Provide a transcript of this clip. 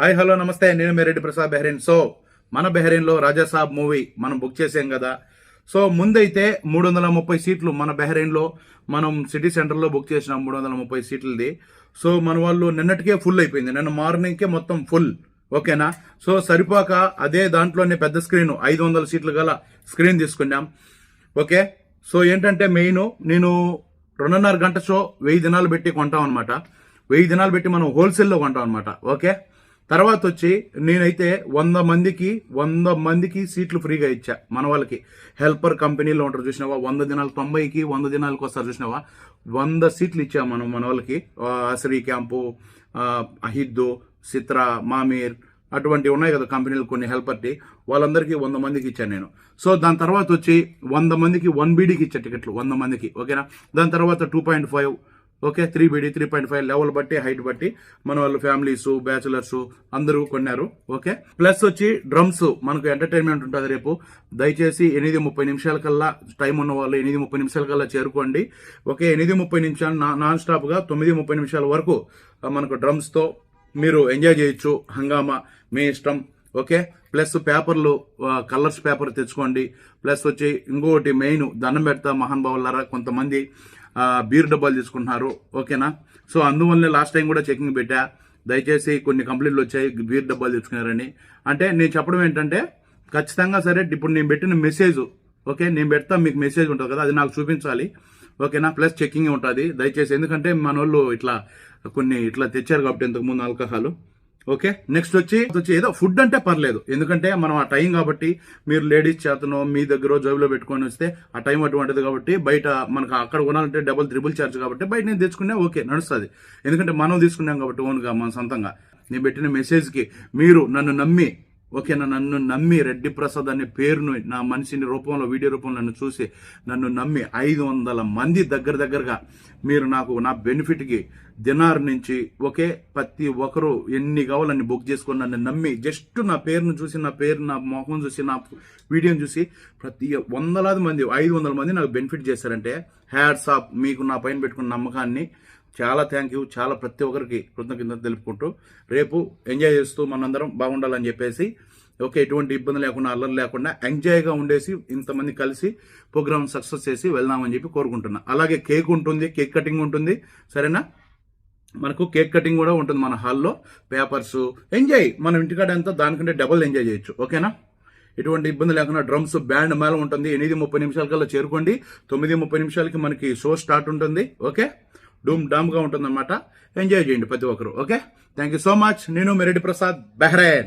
Hi hello నమస్తే. నేను Mereddy Prasad Bahrain. So మన బెహ్రెయిన్లో రాజాసాబ్ మూవీ మనం బుక్ చేసాం కదా? సో ముందైతే మూడు వందల ముప్పై సీట్లు మన బెహరీన్లో మనం సిటీ సెంటర్లో బుక్ చేసినాం మూడు వందల ముప్పై సీట్లది. సో మన వాళ్ళు నిన్నటికే ఫుల్ అయిపోయింది. నిన్న మార్నింగ్కే మొత్తం ఫుల్. ఓకేనా? సో సరిపోక అదే దాంట్లోనే పెద్ద స్క్రీన్. ఐదు వందల సీట్లు గల స్క్రీన్ తీసుకున్నాం. ఓకే? సో ఏంటంటే మెయిన్ నేను రెండున్నర గంట షో వెయ్యి దినాలు పెట్టి కొంటాం అనమాట వెయ్యి దినాలు పెట్టి మనం హోల్సేల్లో కొంటాం అనమాట ఓకే? తర్వాత వచ్చి నేనైతే వంద మందికి వంద మందికి సీట్లు ఫ్రీగా ఇచ్చా మన వాళ్ళకి. హెల్పర్ కంపెనీలో ఉంటారు చూసినావా? వంద దినాలు తొంభైకి వంద దినాలకు వస్తారు చూసినావా? వంద సీట్లు ఇచ్చా మనం మన వాళ్ళకి. శ్రీ అసరీ క్యాంపు అహిద్దు సిత్రా మామీర్ అటువంటి ఉన్నాయి కదా కంపెనీలు కొన్ని హెల్పర్టి వాళ్ళందరికీ వంద మందికి ఇచ్చాను నేను. సో దాని తర్వాత వచ్చి వంద మందికి వన్ బీడీకి ఇచ్చా టికెట్లు వంద మందికి. ఓకేనా? దాని తర్వాత two point five okay three beedi three point five level బట్టి హైట్ బట్టి మన వాళ్ళు ఫ్యామిలీస్ బ్యాచులర్స్ అందరూ కొన్నారు ఓకే? ప్లస్ వచ్చి డ్రమ్స్ మనకు ఎంటర్టైన్మెంట్ ఉంటుంది రేపు. దయచేసి ఎనిమిది ముప్పై నిమిషాల కల్లా టైం ఉన్న వాళ్ళు ఎనిమిది ముప్పై నిమిషాల కల్లా చేరుకోండి ఓకే? ఎనిమిది ముప్పై నిమిషాలు నా- నాన్ స్టాప్గా తొమ్మిది ముప్పై నిమిషాల వరకు మనకు డ్రమ్స్తో మీరు ఎంజాయ్ చేయొచ్చు హంగామా మీ ఇష్టం ఓకే? ప్లస్ పేపర్లు కలర్స్ పేపర్ తెచ్చుకోండి. ప్లస్ వచ్చి ఇంకొకటి మెయిన్ దండం పెడతా మహానుభావులారా కొంతమంది బీర్ డబ్బాలు తీసుకుంటున్నారు. ఓకేనా? సో అందువల్లనే లాస్ట్ టైం కూడా చెకింగ్ పెట్టా. దయచేసి కొన్ని కంప్లైంట్లు వచ్చాయి బీర్ డబ్బాలు తెచ్చుకున్నారని అంటే నేను చెప్పడం ఏంటంటే ఖచ్చితంగా సరే ఇప్పుడు నేను పెట్టిన మెసేజ్ ఓకే నేను పెడతా మీకు మెసేజ్ ఉంటుంది కదా అది నాకు చూపించాలి. ఓకేనా? ప్లస్ చెకింగ్ ఉంటుంది. దయచేసి ఎందుకంటే మన వాళ్ళు ఇట్లా కొన్ని ఇట్లా తెచ్చారు కాబట్టి ఇంతకుముందు ఆల్కహాలు ఆల్కహాల్. ఓకే? నెక్స్ట్ వచ్చి వచ్చి ఏదో ఫుడ్ అంటే పర్లేదు. ఎందుకంటే మనం ఆ టైం కాబట్టి మీరు లేడీస్ చేతనో మీ దగ్గర జోబులో పెట్టుకొని వస్తే ఆ టైం అటువంటిది కాబట్టి బయట మనకు అక్కడ కొనాలంటే డబుల్ త్రిబుల్ ఛార్జ్ కాబట్టి బయట నేను తెచ్చుకున్నా ఓకే నడుస్తుంది. ఎందుకంటే మనం తీసుకున్నాం కాబట్టి ఓన్గా మన సొంతంగా. నేను పెట్టిన మెసేజ్కి మీరు నన్ను నమ్మి ఓకేనా నన్ను నమ్మి రెడ్డి ప్రసాద్ అనే పేరును నా మనిషిని రూపంలో వీడియో రూపంలో నన్ను చూసి నన్ను నమ్మి ఐదు వందల మంది దగ్గర దగ్గరగా మీరు నాకు నా బెనిఫిట్కి దినార్ నుంచి ఒకే ప్రతి ఒక్కరు ఎన్ని కావాలని బుక్ చేసుకొని నన్ను నమ్మి జస్ట్ నా పేరును చూసి నా పేరు నా మొహం చూసి నా వీడియోని చూసి ప్రతి వందలాది మంది ఐదు వందల మంది నాకు బెనిఫిట్ చేశారంటే హ్యాడ్స్ ఆఫ్ మీకు నా పైన పెట్టుకున్న నమ్మకాన్ని చాలా థ్యాంక్ యూ చాలా ప్రతి ఒక్కరికి కృతజ్ఞత తెలుపుకుంటూ రేపు ఎంజాయ్ చేస్తూ మనందరం బాగుండాలని చెప్పేసి ఓకే ఎటువంటి ఇబ్బంది లేకుండా అల్లరి లేకుండా ఎంజాయ్గా ఉండేసి ఇంతమంది కలిసి ప్రోగ్రామ్ సక్సెస్ చేసి వెళ్దామని చెప్పి కోరుకుంటున్నా. అలాగే కేక్ ఉంటుంది కేక్ కటింగ్ ఉంటుంది సరేనా? మనకు కేక్ కటింగ్ కూడా ఉంటుంది మన హాల్లో పేపర్స్ ఎంజాయ్ మనం ఇంటికాడ ఎంత దానికంటే డబుల్ ఎంజాయ్ చేయొచ్చు ఓకేనా? ఎటువంటి ఇబ్బంది లేకుండా డ్రమ్స్ బ్యాండ్ మేళం ఉంటుంది. ఎనిమిది ముప్పై నిమిషాల కల్లా చేరుకోండి. తొమ్మిది ముప్పై నిమిషాలకి మనకి షో స్టార్ట్ ఉంటుంది ఓకే? డూమ్ డామ్గా ఎంజాయ్ చేయండి ప్రతి ఒక్కరు okay? Thank you so much నేను మెరెడ్డి ప్రసాద్ బెహ్రైన్.